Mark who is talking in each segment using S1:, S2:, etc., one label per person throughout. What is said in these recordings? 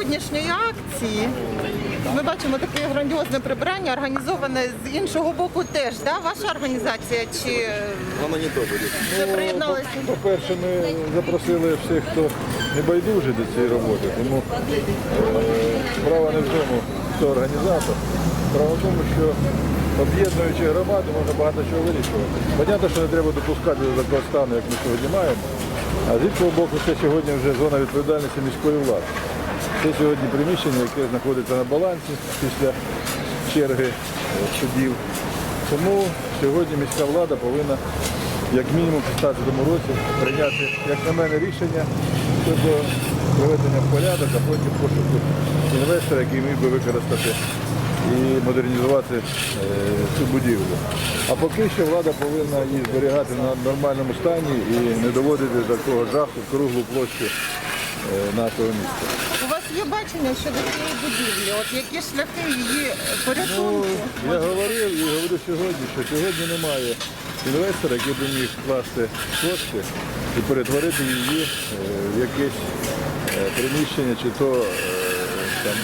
S1: сьогоднішньої акції ми бачимо таке грандіозне прибирання, організоване з іншого боку теж. Да? Ваша організація чи
S2: Вона не то буде.
S1: ви приєдналися?
S3: По-перше, ми запросили всіх, хто не байдужий до цієї роботи, тому е, справа не в тому, хто організатор. Справа в тому, що об'єднуючи громаду, можна багато чого вирішувати. Понятно, що не треба допускати до такого стану, як ми сьогодні маємо. А з іншого боку, це сьогодні вже зона відповідальності міської влади. Це сьогодні приміщення, яке знаходиться на балансі після черги е, судів. Тому сьогодні міська влада повинна як мінімум в 2016 році прийняти, як на мене, рішення щодо приведення в порядок, а потім пошуку інвестора, який міг би використати і модернізувати е, цю будівлю. А поки що влада повинна її зберігати на нормальному стані і не доводити до такого жаху круглу площу е, нашого міста.
S1: Є бачення щодо цієї будівлі? От які шляхи її
S3: Ну, я говорив і говорю сьогодні, що сьогодні немає інвестора, який би міг вкласти кошти і перетворити її е, в якесь е, приміщення, чи то е, там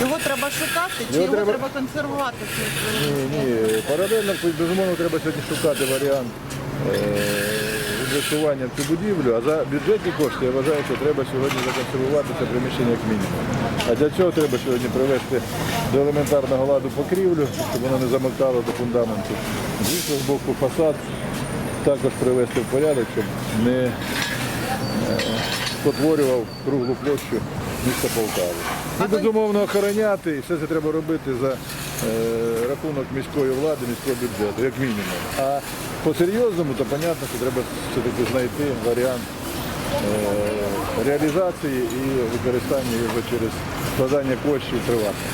S1: Його треба шукати, чи
S3: Його
S1: його
S3: треба-
S1: треба консервувати?
S3: Ні, ні. Паралельно, безумовно, треба сьогодні шукати варіант е, цю будівлю, а за бюджетні кошти я вважаю, що треба сьогодні законсервувати це приміщення як мінімум. А для цього треба сьогодні привести до елементарного ладу покрівлю, щоб воно не замикало до фундаменту. З іншого боку, фасад також привести в порядок, щоб не е, спотворював круглу площу міста Полтави. Ну, безумовно, охороняти, і все це треба робити за е, рахунок міської влади, міського бюджету, як мінімум. А по-серйозному, то зрозуміло, що треба все-таки знайти варіант е, реалізації і використання його через складання коштів приватних.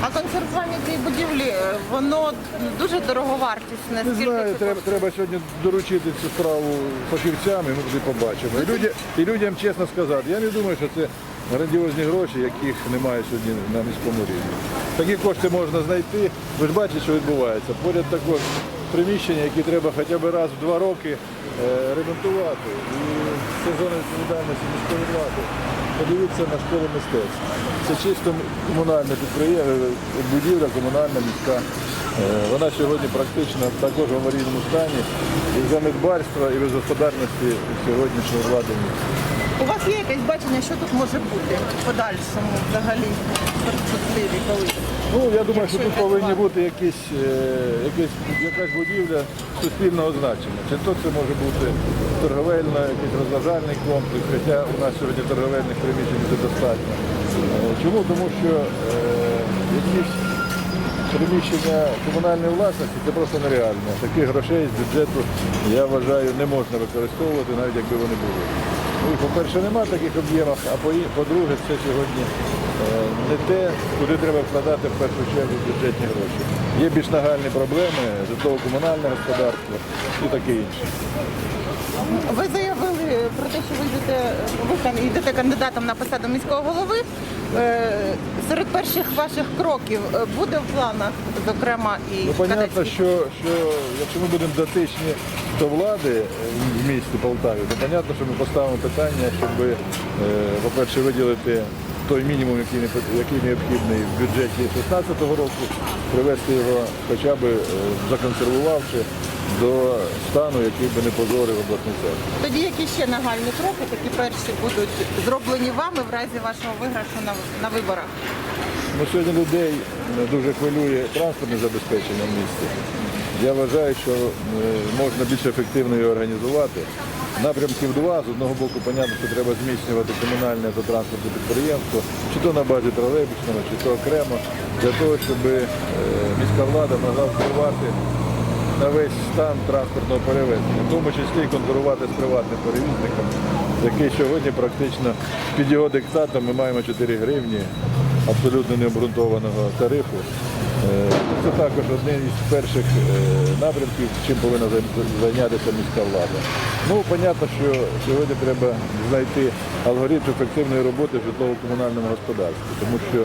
S1: А консервування цієї будівлі, е, воно дуже дороговартісне.
S3: Не знаю, треба, треба сьогодні доручити цю справу фахівцям, і ми тоді побачимо. І, люди, і людям чесно сказати, я не думаю, що це грандіозні гроші, яких немає сьогодні на міському рівні. Такі кошти можна знайти. Ви ж бачите, що відбувається. Поряд також приміщення, які треба хоча б раз в два роки е, ремонтувати. І це зона відповідальності міської влади. Подивіться на школу мистецтв. Це чисто комунальне підприємство, будівля комунальна міська. Е, Вона сьогодні практично також в аварійному стані і за недбальства, і безгосподарності сьогоднішньої влади. міста.
S1: У вас є якесь бачення, що тут може бути в подальшому взагалі в перспективі колись?
S3: Ну, я думаю, що тут повинні бути якісь, е, якісь, якась будівля суспільного значення. Чи то це може бути торговельна, якийсь розважальний комплекс, хоча у нас сьогодні торговельних приміщень вже достатньо. Е, Чому? Тому що е, якісь приміщення комунальної власності це просто нереально. Таких грошей з бюджету, я вважаю, не можна використовувати, навіть якби вони були. Ну, по-перше, немає таких об'ємів, а по- по-друге, це сьогодні не те, куди треба вкладати в першу чергу бюджетні гроші. Є більш нагальні проблеми, житлово-комунальне господарство і таке інше.
S1: Ви заявили про те, що ви йдете, ви там йдете кандидатом на посаду міського голови. Е, Серед перших ваших кроків е, буде в планах, зокрема, і
S3: Ну, понятно,
S1: кадетський
S3: що, що якщо ми будемо дотичні до влади е, в місті Полтаві, то понятно, що ми поставимо питання, щоб, е, по-перше, виділити той мінімум, який, який необхідний в бюджеті 2016 року, привести його хоча б е, законсервувавши до стану, який би не позорив обласний центр.
S1: Тоді які ще нагальні кроки, такі перші будуть зроблені вами в разі вашого виграшу на, на виборах?
S3: Ну, сьогодні людей дуже хвилює транспортне забезпечення в місті. Я вважаю, що е, можна більш ефективно його організувати. Напрямків два. З одного боку, понятно, що треба зміцнювати комунальне та транспортне підприємство, чи то на базі тролейбусного, чи то окремо, для того, щоб е, міська влада могла впливати на весь стан транспортного перевезення, в тому числі і конкурувати з приватним перевізником, який сьогодні практично під його диктатом ми маємо 4 гривні абсолютно необґрунтованого тарифу. Е, Це також один із перших е, напрямків, чим повинна зайнятися міська влада. Ну, зрозуміло, що сьогодні треба знайти алгоритм ефективної роботи в житлово-комунальному господарстві, тому що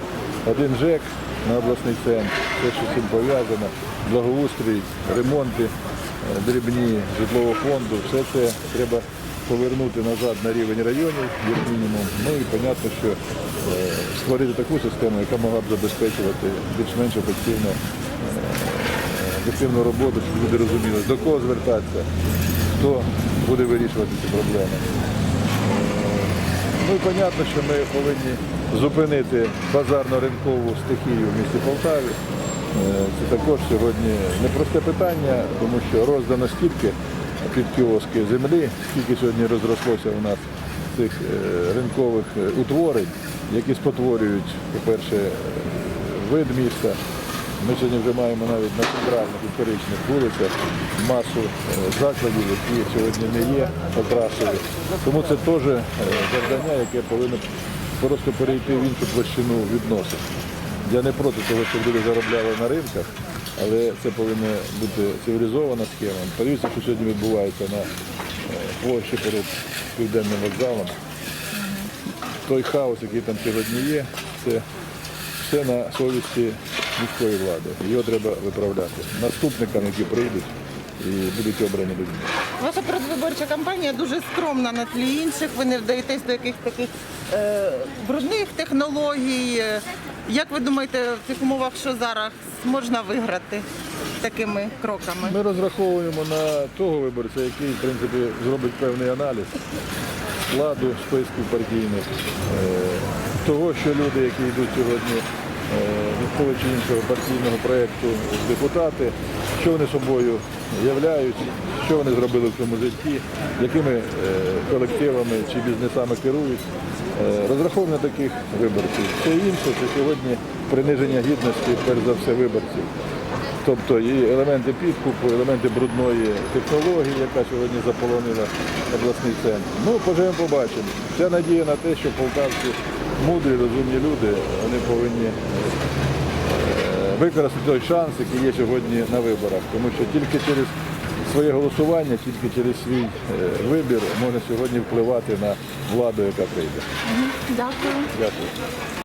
S3: один ЖЕК на обласний центр, все, що з цим пов'язано, благоустрій, ремонти, е, дрібні житлового фонду, все це треба повернути назад на рівень районів, як мінімум. Ну і понятно, що е, створити таку систему, яка могла б забезпечувати більш-менш ефективно, е, ефективну роботу, щоб люди розуміли, до кого звертатися, хто буде вирішувати ці проблеми. Ну і понятно, що ми повинні зупинити базарно-ринкову стихію в місті Полтаві. Е, Це також сьогодні непросте питання, тому що роздано стільки під кіоски землі, скільки сьогодні розрослося у нас цих е, ринкових е, утворень, які спотворюють, по-перше, е, вид міста. Ми сьогодні вже маємо навіть на центральних історичних вулицях масу закладів, які сьогодні не є окрасові. Тому це теж завдання, яке повинно просто перейти в іншу площину відносин. Я не проти того, щоб люди заробляли на ринках, але це повинна бути цивілізована схема. Подивіться, що сьогодні відбувається на е, площі перед південним вокзалом. Той хаос, який там сьогодні є, це все на совісті міської влади. Його треба виправляти. Наступникам, які прийдуть і будуть обрані людьми.
S1: Ваша передвиборча кампанія дуже скромна на тлі інших. Ви не вдаєтесь до якихось таких е, брудних технологій. Як ви думаєте, в цих умовах, що зараз можна виграти такими кроками?
S3: Ми розраховуємо на того виборця, який в принципі зробить певний аналіз складу списків партійних, е, того, що люди, які йдуть сьогодні е, від того чи іншого партійного проєкту депутати, що вони собою являють, що вони зробили в цьому житті, якими е, колективами чи бізнесами керують. Е, таких виборців. Все інше це сьогодні приниження гідності, перш за все, виборців. Тобто і елементи підкупу, елементи брудної технології, яка сьогодні заполонила обласний центр. Ну, поживемо, побачимо. Вся надія на те, що полтавці мудрі, розумні люди, вони повинні е, використати той шанс, який є сьогодні на виборах. Тому що тільки через своє голосування, тільки через свій е, вибір можна сьогодні впливати на владу, яка прийде.
S1: Дякую.
S3: Дякую.